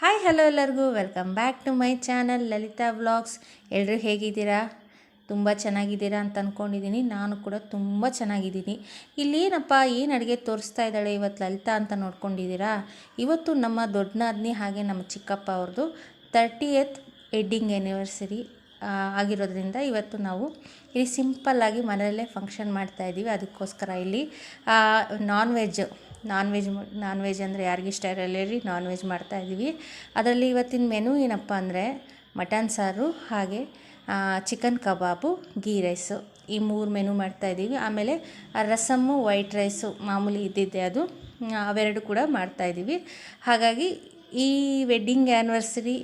Hi hello ಎಲ್ಲರಿಗೂ. Welcome back to my channel Lalitha vlogs ಎಲ್ಲರೂ ಹೇಗಿದ್ದೀರಾ? ತುಂಬ ಚೆನ್ನಾಗಿದ್ದೀರಾ ಅಂತ ಅಂದ್ಕೊಂಡಿದ್ದೀನಿ ನಾನು ಕೂಡ ತುಂಬ ಚೆನ್ನಾಗಿದ್ದೀನಿ. ಇಲ್ಲಿ ಏನಪ್ಪ, ಏನು ಅಡುಗೆ ತೋರಿಸ್ತಾ ಇದ್ದಾಳೆ ಇವತ್ತು ಲಲಿತಾ ಅಂತ ನೋಡ್ಕೊಂಡಿದ್ದೀರಾ? ಇವತ್ತು ನಮ್ಮ ದೊಡ್ಡನಾದ್ನಿ ಹಾಗೆ ನಮ್ಮ ಚಿಕ್ಕಪ್ಪ ಅವ್ರದ್ದು ತರ್ಟಿ ಎತ್ ವೆಡ್ಡಿಂಗ್ ಆ್ಯನಿವರ್ಸರಿ ಆಗಿರೋದ್ರಿಂದ ಇವತ್ತು ನಾವು ಇಲ್ಲಿ ಸಿಂಪಲ್ಲಾಗಿ ಮನೆಯಲ್ಲೇ ಫಂಕ್ಷನ್ ಮಾಡ್ತಾಯಿದ್ದೀವಿ ಅದಕ್ಕೋಸ್ಕರ ಇಲ್ಲಿ non veg non veg non veg ಅಂದರೆ ಯಾರಿಗೆ ಇಷ್ಟ ಇರಲ್ಲ ಹೇಳಿ ನಾನ್ ವೆಜ್ ಮಾಡ್ತಾ ಇದ್ದೀವಿ. ಅದರಲ್ಲಿ ಇವತ್ತಿನ ಮೆನು ಏನಪ್ಪ ಅಂದರೆ ಮಟನ್ ಸಾರು, ಹಾಗೆ ಚಿಕನ್ ಕಬಾಬು ಗೀ ರೈಸು ಈ ಮೂರು ಮೆನು ಮಾಡ್ತಾ ಇದ್ದೀವಿ. ಆಮೇಲೆ ರಸಮ್ಮು ವೈಟ್ ರೈಸು ಮಾಮೂಲಿ ಇದ್ದಿದ್ದೆ ಅದು ಅವೆರಡು ಕೂಡ ಮಾಡ್ತಾ ಇದ್ದೀವಿ. ಹಾಗಾಗಿ ಈ ವೆಡ್ಡಿಂಗ್ ಆ್ಯನಿವರ್ಸರಿ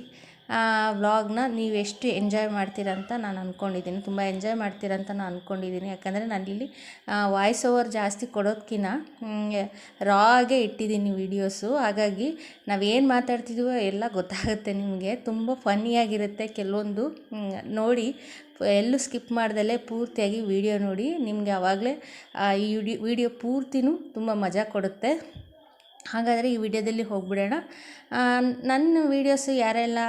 ವ್ಲಾಗ್ನ ನೀವು ಎಷ್ಟು ಎಂಜಾಯ್ ಮಾಡ್ತೀರಾ ಅಂತ ನಾನು ಅಂದ್ಕೊಂಡಿದ್ದೀನಿ ತುಂಬ ಎಂಜಾಯ್ ಮಾಡ್ತೀರಾ ಅಂತ ನಾನು ಅಂದ್ಕೊಂಡಿದ್ದೀನಿ ಯಾಕಂದರೆ ನಾನಿಲ್ಲಿ ವಾಯ್ಸ್ ಓವರ್ ಜಾಸ್ತಿ ಕೊಡೋದಕ್ಕಿಂತ ರಾ ಆಗೇ ಇಟ್ಟಿದ್ದೀನಿ ವೀಡಿಯೋಸು ಹಾಗಾಗಿ ನಾವೇನು ಮಾತಾಡ್ತಿದ್ದೀವೋ ಎಲ್ಲ ಗೊತ್ತಾಗುತ್ತೆ ನಿಮಗೆ. ತುಂಬ ಫನ್ನಿಯಾಗಿರುತ್ತೆ ಕೆಲವೊಂದು ನೋಡಿ, ಎಲ್ಲೂ ಸ್ಕಿಪ್ ಮಾಡ್ದಲೇ ಪೂರ್ತಿಯಾಗಿ ವಿಡಿಯೋ ನೋಡಿ. ನಿಮಗೆ ಆವಾಗಲೇ ಈ ವಿಡಿಯೋ ವಿಡಿಯೋ ಪೂರ್ತಿನೂ ತುಂಬ ಮಜಾ ಕೊಡುತ್ತೆ. ಹಾಗಾದರೆ ಈ ವಿಡಿಯೋದಲ್ಲಿ ಹೋಗ್ಬಿಡೋಣ. ನನ್ನ ವೀಡಿಯೋಸು ಯಾರೆಲ್ಲ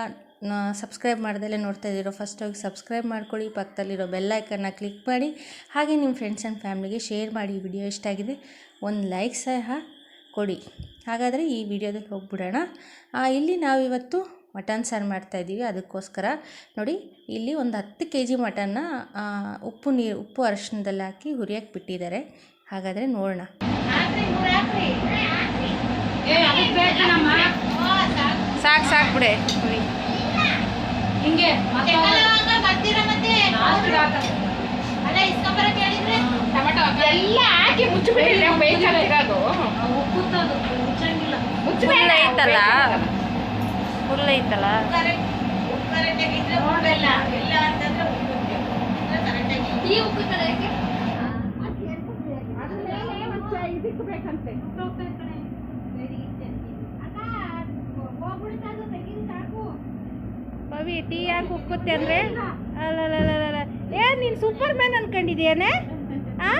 ಸಬ್ಸ್ಕ್ರೈಬ್ ಮಾಡ್ದಲ್ಲೇ ನೋಡ್ತಾ ಇದ್ದೀರೋ ಫಸ್ಟ್ ಹೋಗಿ ಸಬ್ಸ್ಕ್ರೈಬ್ ಮಾಡ್ಕೊಳ್ಳಿ ಪಕ್ಕದಲ್ಲಿರೋ ಬೆಲ್ಲೈಕನ್ನ ಕ್ಲಿಕ್ ಮಾಡಿ ಹಾಗೆ ನಿಮ್ಮ ಫ್ರೆಂಡ್ಸ್ ಆ್ಯಂಡ್ ಫ್ಯಾಮ್ಲಿಗೆ ಶೇರ್ ಮಾಡಿ ಈ ವಿಡಿಯೋ ಇಷ್ಟ ಆಗಿದೆ ಒಂದು ಲೈಕ್ ಸಹ ಕೊಡಿ. ಹಾಗಾದರೆ ಈ ವಿಡಿಯೋದಲ್ಲಿ ಹೋಗ್ಬಿಡೋಣ. ಇಲ್ಲಿ ನಾವಿವತ್ತು ಮಟನ್ ಸಾರು ಮಾಡ್ತಾಯಿದ್ದೀವಿ ಅದಕ್ಕೋಸ್ಕರ. ನೋಡಿ ಇಲ್ಲಿ ಒಂದು ಹತ್ತು ಕೆ ಜಿ ಮಟನ್ನ ಆ, ಉಪ್ಪು ನೀರು ಉಪ್ಪು ಅರಶಿನದಲ್ಲಿ ಹಾಕಿ ಹುರಿಯಕ್ಕೆ ಬಿಟ್ಟಿದ್ದಾರೆ. ಹಾಗಾದರೆ ನೋಡೋಣ. ಸಾಕು. ಸಾಕು ಬಿಡೆ. ಹಿಂಗೆ ಎಲ್ಲ ಹಾಕಿ ಮುಚ್ಚಿಬಿಟ್ಟಿಲ್ಲ ಬೇಕಾಗಿರೋದು ಫುಲ್ ಐತಲ್ಲ? ಫುಲ್ ಐತಲ್ಲ? ಈ ಉಪ್ಪು ಕಡೆಗೆ ಇದಕ್ಕೆ ಬೇಕಂತೆ. ಪವಿ ಟೀ ಯಾಕೆ ಉಕ್ಕುತ್ತೆ ಅಂದರೆ? ಅಲ್ಲಲ್ಲ ಏ ನೀನು ಸೂಪರ್ ಮ್ಯಾನ್ ಅನ್ಕೊಂಡಿದ್ಯಾನೆ? ಆ?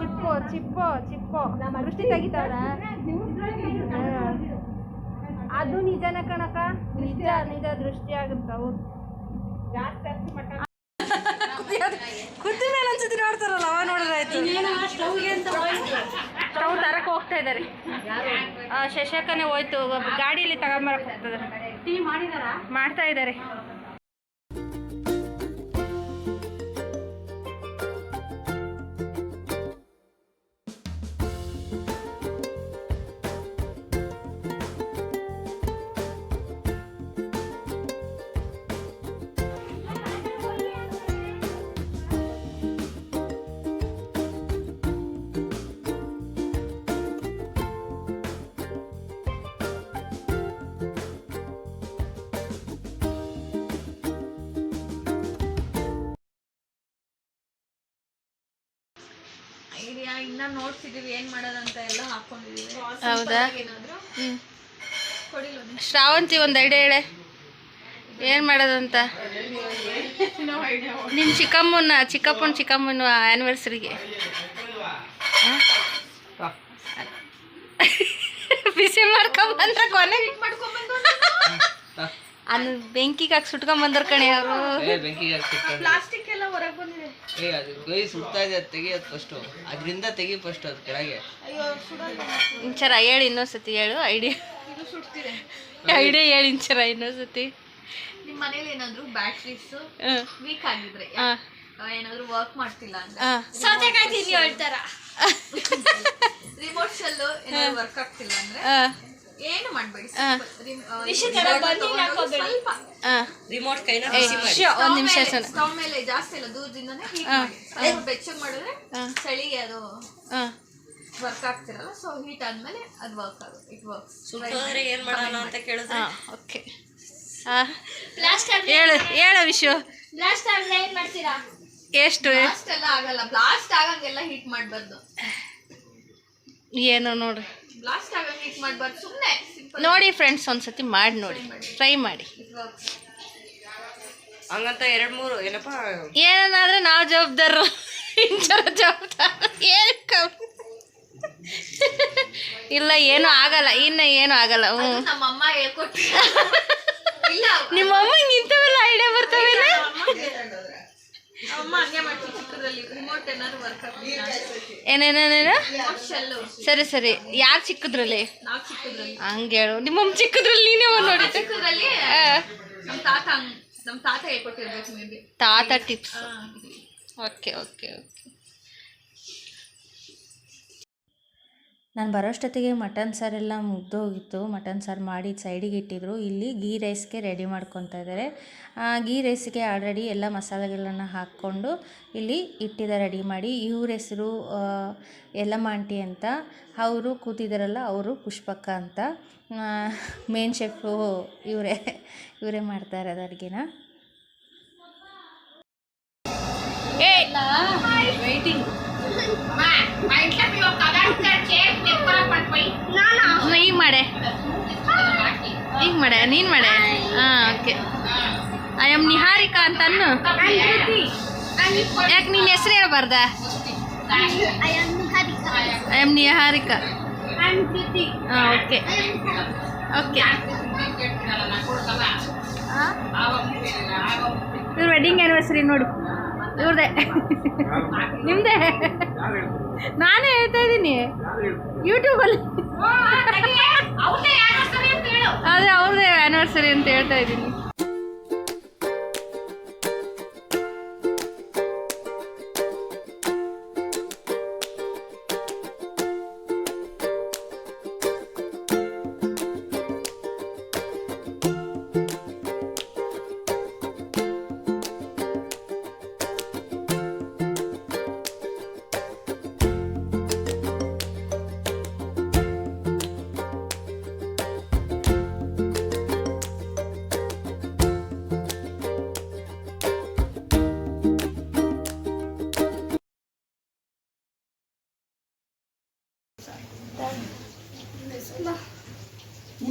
ಚಿಪ್ಪು ಚಿಪ್ಪು ಚಿಪ್ಪು. ದೃಷ್ಟಿ ತೆಗಿತಾವ್ರ? ಅದು ನಿಜನ ಕಣಕ ನಿಜ ನಿಜ ದೃಷ್ಟಿ ಆಗುತ್ತೆ ಹೌದು. ಕುದ್ದ ಮೇಲೆ ಅನ್ಸುತ್ತೆ ನೋಡ್ತಾರಲ್ಲ ಅವ ನೋಡಿದ್ರಾಯ್ತು ಸ್ಟವ್ ತರಕ್ಕೆ ಹೋಗ್ತಾ ಇದ್ದಾರೆ. ಶಶಾಕನೇ ಹೋಯ್ತು. ಗಾಡಿಯಲ್ಲಿ ತಗೊಂಡ್ಬರಕ್ಕೆ ಮಾಡಿದಾರಾ? ಮಾಡ್ತಾ ಇದ್ದಾರೆ. ಐಡಿಯಾ ಇನ್ನ ನೋಡ್ತಿದೀವಿ ಏನ್ ಮಾಡೋದಂತ ಎಲ್ಲ ಹಾಕೊಂಡಿದೀವಿ. ಹೌದಾ? ಏನಾದ್ರು ಕೊಡಿಲ್ಲ ಶ್ರಾವಂತಿ ಒಂದು ಐಡಿಯಾ ಹೇಳೆ. ಏನು ಮಾಡೋದಂತ? ನಿಮ್ಮ ಚಿಕ್ಕಮ್ಮನ ಚಿಕ್ಕಪ್ಪನ ಚಿಕ್ಕಮ್ಮನ ಆ್ಯನಿವರ್ಸರಿಗೆ ಬಿಸಿ ಮಾಡ್ಕೊಂಬಂದ್ರ ಕೊನೆ. ಅನ್ ಅನ್ನ ಬೆಂಕಿಗೆ ಹಾಕಿ ಸುಟ್ಕೊಂಬಂದ್ರ ಕಣೆ ಅವರು. ಏ ಅದು ಕೈ ಸುಡ್ತಾ ಇದೆ ಅದು ತೆಗಿಯೋದು ಫಸ್ಟು ಅದರಿಂದ ತೆಗಿ ಫಸ್ಟ್ ಅದು ಕೆಳಗೆ. ಇಂಚರ ಹೇಳಿ ಇನ್ನೊಂದ್ಸತಿ ಹೇಳು ಐಡಿಯಾ ಐಡಿಯಾ ಹೇಳಿ ಇಂಚರ ಇನ್ನೊಂದ್ಸತಿ. ನಿಮ್ಮ ಮನೇಲಿ ಏನಾದ್ರು ಬ್ಯಾಟ್ರೀಸ್ ವೀಕ್ ಆಗಿದ್ರೆ ಏನಾದ್ರು ವರ್ಕ್ ಮಾಡ್ತಿಲ್ಲ ಅಂತ ಸೌತೆಕಾಯಿ ತಿನ್ನಿ ಹೇಳ್ತಾರ ರಿಮೋಟ್ ಶೆಲ್ಲು ಏನಾದ್ರು ವರ್ಕ್ ಆಗ್ತಿಲ್ಲ ಅಂದ್ರೆ? ಏನು ಮಾಡ್ಬೇಡಿ ರಿಮೋಟ್ ಕೈನ ಒಂದು ನಿಮಿಷ ಸರ್. ಸ್ಟವ್ ಮೇಲೆ ಜಾಸ್ತಿ ಇಲ್ಲ ದೂರದಿಂದಾನೇ ಹೀಟ್ ಮಾಡಿ. ಸ್ವಲ್ಪ ಬೆಚ್ಚಗ್ ಮಾಡಿದ್ರೆ. ಚಳಿಗೆ ಅದು ಹಾಂ ವರ್ಕ್ ಆಗ್ತಿರಲ್ಲ ಸೊ ಹೀಟ್ ಆದ್ಮೇಲೆ ಅದು ವರ್ಕ್ ಆಗುತ್ತೆ. ಇಟ್ ವರ್ಕ್ ಸುಟ್ಟೋದ್ರೆ ಏನು ಮಾಡೋಣ ಅಂತ ಕೇಳಿದ್ರೆ? ಓಕೆ. ಹಾಂ ಹೇಳು ಹೇಳು ವಿಶು. ಬ್ಲಾಸ್ಟ್ ಏನ್ ಮಾಡ್ತೀರಾ? ಎಷ್ಟು? ಬ್ಲಾಸ್ಟ್ ಎಲ್ಲ ಆಗಲ್ಲ. ಬ್ಲಾಸ್ಟ್ ಆಗಂಗೆಲ್ಲ ಹೀಟ್ ಮಾಡ್ಬಾರ್ದು. ಏನೋ ನೋಡ್ರಿ. ಬ್ಲಾಸ್ಟ್ ಆಗಂಗ್ ಹೀಟ್ ಮಾಡ್ಬಾರ್ದು ಸುಮ್ನೆ ಸಿಂಪಲ್ ನೋಡಿ ಫ್ರೆಂಡ್ಸ್ ಒಂದ್ಸತಿ ಮಾಡಿ ನೋಡಿ. ಟ್ರೈ ಮಾಡಿ. ಹಂಗಂತ ಎರಡ್ ಮೂರು ಏನಪ್ಪ? ಏನಾದ್ರೆ ನಾವು ಜವಾಬ್ದಾರರು ಜವಾಬ್ದಾರ. ಏನು ಇಲ್ಲ ಏನು ಆಗಲ್ಲ. ಇನ್ನ ಏನು ಆಗಲ್ಲ. ಹ್ಞೂ ನಮ್ಮಮ್ಮ ಹೇಳ್ಕೊಟ್ಟು ಇಲ್ಲ. ನಿಮ್ಮ ಅಮ್ಮ ಇಂಥವೆಲ್ಲ ಐಡಿಯಾ ಬರ್ತಾವೇನ? ಏನೇನೇನೇನು? ಸರಿ ಸರಿ. ಯಾರು ಚಿಕ್ಕದ್ರಲ್ಲಿ? ಹಂಗೆ ಹೇಳು. ನಿಮ್ಮಮ್ಮ ಚಿಕ್ಕದ್ರಲ್ಲಿ ನೀನೇ ನೋಡಿ ನಮ್ಮ ನಮ್ಮ ತಾತ ಟಿಪ್ಸ್ ಓಕೆ ಓಕೆ ಓಕೆ. ನಾನು ಬರೋಷ್ಟೊತ್ತಿಗೆ ಮಟನ್ ಸಾರೆಲ್ಲ ಮುಗ್ದು ಹೋಗಿತ್ತು. ಮಟನ್ ಸಾರು ಮಾಡಿ ಸೈಡಿಗೆ ಇಟ್ಟಿದ್ರು. ಇಲ್ಲಿ ಗೀ ರೈಸ್ಗೆ ರೆಡಿ ಮಾಡ್ಕೊತಾ ಇದ್ದಾರೆ ಗೀ ರೈಸ್ಗೆ ಆಲ್ರೆಡಿ ಎಲ್ಲ ಮಸಾಲೆಗಳನ್ನು ಹಾಕ್ಕೊಂಡು ಇಲ್ಲಿ ಇಟ್ಟಿದ್ದಾರೆ ರೆಡಿ ಮಾಡಿ, ಇವ್ರ ಹೆಸರು ಯಲ್ಲಮ್ಮ ಆಂಟಿ ಅಂತ, ಅವರು ಕೂತಿದ್ದಾರಲ್ಲ ಅವರು ಪುಷ್ಪಕ್ಕ ಅಂತ ಮೇನ್ ಶೆಫು ಇವರೇ ಇವರೇ ಮಾಡ್ತಾ ಇರೋದು ಅಡುಗೆನ. ಈಗ ಮಾಡೆ. ಈಗ ಮಾಡೆ. ನೀನು ಮಾಡೆ? ಹಾಂ ಓಕೆ. ಐ ಆಮ್ ನಿಹಾರಿಕಾ ಅಂತ ಅನ್ನು. ಯಾಕೆ ನೀನು ಹೆಸರು ಹೇಳ್ಬಾರ್ದ? ಐ ಆಮ್ ನಿಹಾರಿಕಾ ಹಾಂ ಓಕೆ. ಓಕೆ. ಇವ್ರ ವೆಡ್ಡಿಂಗ್ ಆ್ಯನಿವರ್ಸರಿ ನೋಡಿ. ಇವ್ರದೇ. ನಿಮ್ದೇ? ನಾನೇ ಹೇಳ್ತಾ ಇದ್ದೀನಿ. ಯೂಟ್ಯೂಬಲ್ಲಿ ಅದೇ ಅವ್ರದೇ ಆ್ಯನಿವರ್ಸರಿ ಅಂತ ಹೇಳ್ತಾ ಇದ್ದೀನಿ.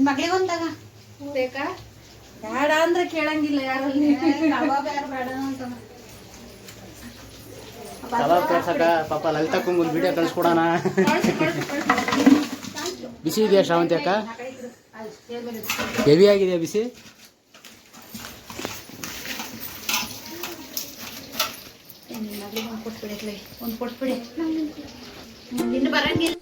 ನಿನ್ ಮಗಳಿಗೆ ಒಂದಾಗ ಬೇಕಾ? ಬೇಡ ಅಂದ್ರೆ ಕೇಳಂಗಿಲ್ಲ ಯಾರಲ್ಲಿ. ಕಬಾಬ್ ಯಾರು ಬೇಡ ಅಂತ ಕಬಾಬ್ ಕಳ್ಸಕ ಪಾಪ ಲಲಿತಾ ಒಂದು ವಿಡಿಯೋ ಕಳ್ಸ್ಕೊಡೋಣ. ಬಿಸಿ ಇದೆಯಾ ಶ್ರಾವಂತಿ ಅಕ್ಕ? ಹೆವಿ ಆಗಿದೆಯಾ ಬಿಸಿ? ಒಂದು ಕೊಟ್ಬಿಡಿ ನಿನ್ನ ಬರಂಗಿಲ್ಲ.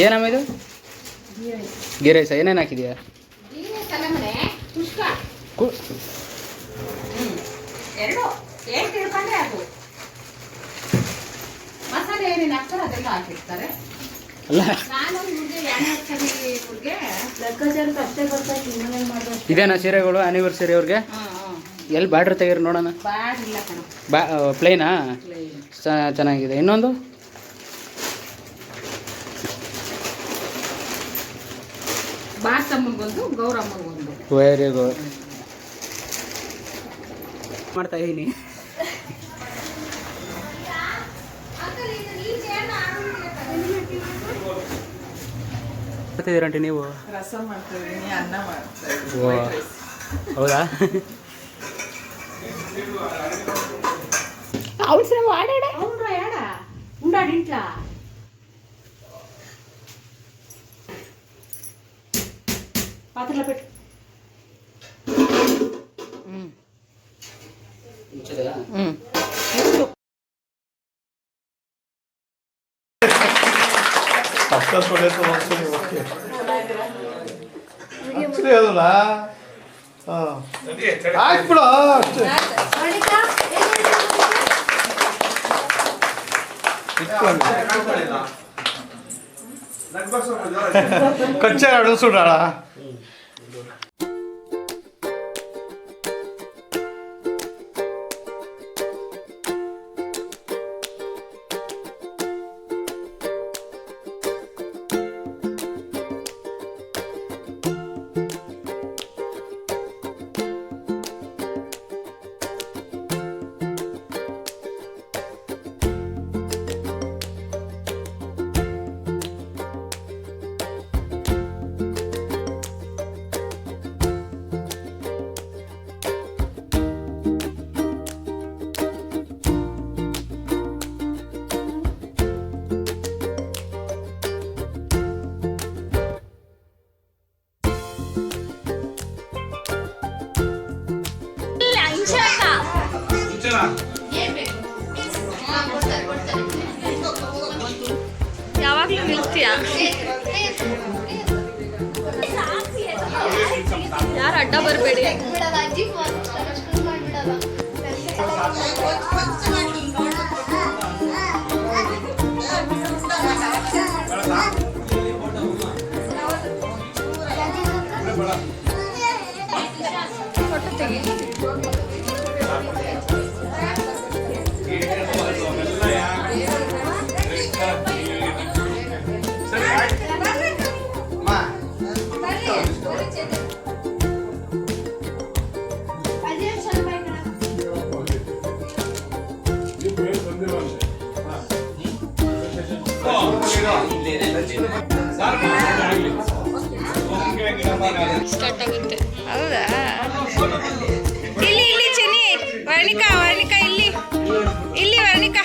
ಏನಮ್ಮ ಇದು? ಗೀ ರೈಸ? ಏನೇನು ಹಾಕಿದ್ಯಾ? ಇದೇನಾ ಸೀರೆಗಳು ಆನಿವರ್ಸರಿ ಅವ್ರಿಗೆ? ಎಲ್ಲಿ ಬಾರ್ಡ್ರ್ ತೆಗೀರಿ ನೋಡೋಣ? ಬಾ ಪ್ಲೇನಾ ಚೆನ್ನಾಗಿದೆ. ಇನ್ನೊಂದು? ವೆರಿ ಗುಡ್ ಮಾಡ್ತಾ ಇದ್ದೀನಿ ಮಾಡ್ತಿದ್ದೀರಂಟಿ ನೀವು? ಹೌದಾ ಅವ್ಳು ಸಲ ಆಡಾಡ ಅವ್ನು ಆಡ ಉಂಡಾಡಿಂಟ್ಲಾ పాత్రలో పెట్టు ಹ್ಞೂ ಆಕ್ಚುಲಿ ಅದಲ್ಲ ಹಾಕ್ಬಿಡು ಅಷ್ಟೇ కొంచెం అడుగుతున్నాడా ಯಾವಾಗ್ಲೂ ನಿಲ್ತೀಯ ಯಾರು ಅಡ್ಡ ಬರಬೇಡಿ ಸ್ಟಾರ್ಟ್ ಆಗುತ್ತೆ. ಹೌದಾ? ಇಲ್ಲಿ ಇಲ್ಲಿ ಚೆನ್ನಿ. ವರ್ಣಿಕಾ ವರ್ಣಿಕಾ ಇಲ್ಲಿ. ಇಲ್ಲಿ ವರ್ಣಿಕಾ.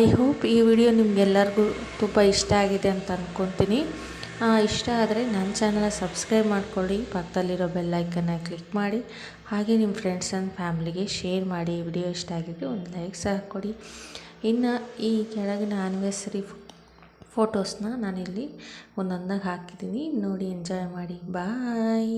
ಐ ಹೋಪ್ ಈ ವಿಡಿಯೋ ನಿಮಗೆಲ್ಲರಿಗೂ ತುಂಬ ಇಷ್ಟ ಆಗಿದೆ ಅಂತ ಅಂದ್ಕೊತೀನಿ ಇಷ್ಟ ಆದರೆ ನನ್ನ ಚಾನಲ್ ಸಬ್ಸ್ಕ್ರೈಬ್ ಮಾಡ್ಕೊಳ್ಳಿ. ಪಕ್ಕದಲ್ಲಿರೋ ಬೆಲ್ಲೈಕನ್ನ ಕ್ಲಿಕ್ ಮಾಡಿ. ಹಾಗೆ ನಿಮ್ಮ ಫ್ರೆಂಡ್ಸ್ ಆ್ಯಂಡ್ ಫ್ಯಾಮ್ಲಿಗೆ ಶೇರ್ ಮಾಡಿ. ಈ ವಿಡಿಯೋ ಇಷ್ಟ ಆಗಿದ್ರೆ ಒಂದು ಲೈಕ್ ಸಹ ಕೊಡಿ. ಇನ್ನು ಈ ಕೆಳಗಿನ ಆನಿವರ್ಸರಿ ಫೋಟೋಸ್ನ ನಾನಿಲ್ಲಿ ಒಂದೊಂದಾಗಿ ಹಾಕಿದ್ದೀನಿ. ನೋಡಿ ಎಂಜಾಯ್ ಮಾಡಿ. ಬಾಯ್